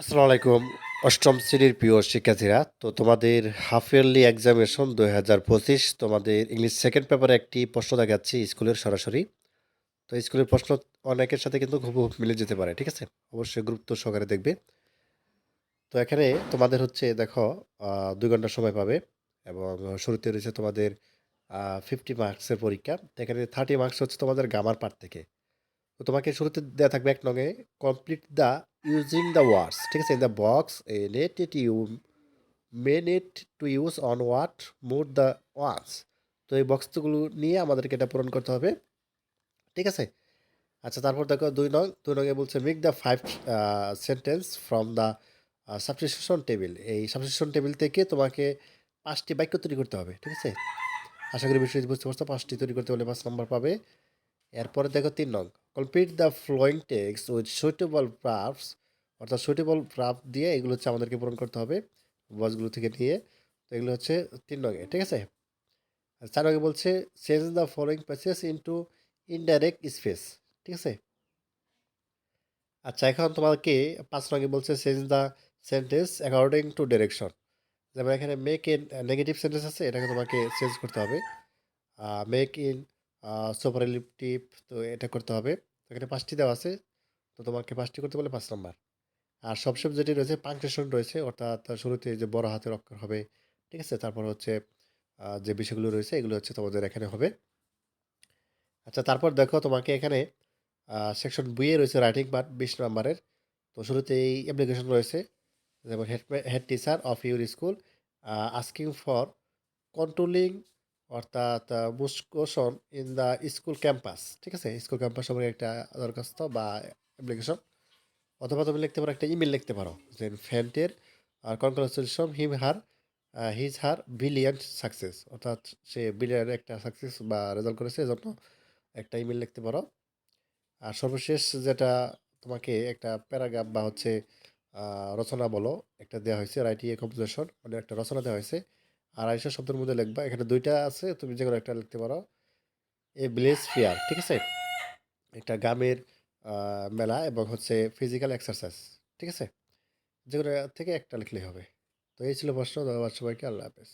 আসসালামু আলাইকুম অষ্টম শ্রেণির প্রিয় শিক্ষার্থীরা, তো তোমাদের হাফ ইয়ারলি এক্সামিনেশন দুই হাজার পঁচিশ, তোমাদের ইংলিশ সেকেন্ড পেপারে একটি প্রশ্ন দেখাচ্ছি স্কুলের সরাসরি। তো স্কুলের প্রশ্ন অনেকের সাথে কিন্তু খুব মিলে যেতে পারে, ঠিক আছে? অবশ্যই গুরুত্ব সহকারে দেখবে। তো এখানে তোমাদের হচ্ছে, দেখো দুই ঘণ্টা সময় পাবে এবং শুরুতে রয়েছে তোমাদের ফিফটি মার্কসের পরীক্ষা। তো এখানে থার্টি মার্কস হচ্ছে তোমাদের গামার পার্ট থেকে। তো তোমাকে শুরুতে দেওয়া থাকবে এক নঙে complete the using the words ঠিক আছে? In the box A let it you men it to use on what more the words তো এই বক্সগুলো নিয়ে আমাদেরকে এটা পূরণ করতে হবে, ঠিক আছে? আচ্ছা তারপর দেখো দুই নং, দুই নঙে বলছে make the five sentence from the substitution table এই সাবস্টিটিউশন টেবিল থেকে তোমাকে পাঁচটি বাক্য তৈরি করতে হবে, ঠিক আছে? আশা করি বিষয় বুঝতে পারছ, পাঁচটি তৈরি করতে হলে পাঁচ নম্বর পাবে। এরপরে দেখো তিন নং complete the following text with suitable proofs অর্থাৎ সুইটেবল প্রাফ দিয়ে এগুলো হচ্ছে আমাদেরকে পূরণ করতে হবে বসগুলো থেকে নিয়ে, তো এগুলো হচ্ছে তিন নঙ্গে ঠিক আছে? চার নঙ্গে বলছে change the following passage into indirect speech ঠিক আছে? আচ্ছা এখন তোমাকে পাঁচ নঙ্গে বলছে change the sentence according to direction যেমন এখানে মেক ইন নেগেটিভ সেন্টেন্স আছে, এটাকে তোমাকে চেঞ্জ করতে হবে মেক ইন সুপারলিপটিভ তো এটা করতে হবে। তো এখানে পাঁচটি দেওয়া আছে। তো তোমাকে পাঁচটি করতে বলে পাঁচ নম্বর। আর সবসময় যেটি রয়েছে পাংচুয়েশন রয়েছে, অর্থাৎ শুরুতে যে বড় হাতের অক্ষর হবে, ঠিক আছে? তারপর হচ্ছে যে বিষয়গুলো রয়েছে, এগুলো হচ্ছে তোমাদের এখানে হবে। আচ্ছা তারপর দেখো তোমাকে এখানে সেকশন বইয়ে রয়েছে রাইটিং পার্ট বিশ নম্বরের। তো শুরুতে এই অ্যাপ্লিকেশন রয়েছে। যেমন head head teacher of your school asking for controlling অর্থাৎ মুসকোশন ইন দ্য স্কুল ক্যাম্পাস ঠিক আছে? স্কুল ক্যাম্পাস সম্পর্কে একটা দরখাস্ত বা অ্যাপ্লিকেশন অথবা তুমি লিখতে পারো, একটা ইমেল লিখতে পারো, যে ফ্যান্টের আর congratulation him her his her brilliant success অর্থাৎ সে বিলিয়ন একটা সাকসেস বা রেজাল্ট করেছে, এজন্য একটা ইমেল লিখতে পারো। আর সর্বশেষ যেটা তোমাকে একটা প্যারাগ্রাফ বা হচ্ছে রচনা বলো, একটা দেওয়া হয়েছে রাইটিং এ কম্পোজিশন মানে একটা রচনা দেওয়া হয়েছে আড়াইশো শব্দের মধ্যে লিখবা। এখানে দুইটা আছে, তুমি যে কোনো একটা লিখতে পারো। এ ভিলেজ ফেয়ার ঠিক আছে? একটা গ্রামের মেলা এবং হচ্ছে ফিজিক্যাল এক্সারসাইজ ঠিক আছে? যেগুলো থেকে একটা লিখলেই হবে। তো এই ছিল প্রশ্ন, ধন্যবাদ সবাইকে, আল্লাহ হাফেজ।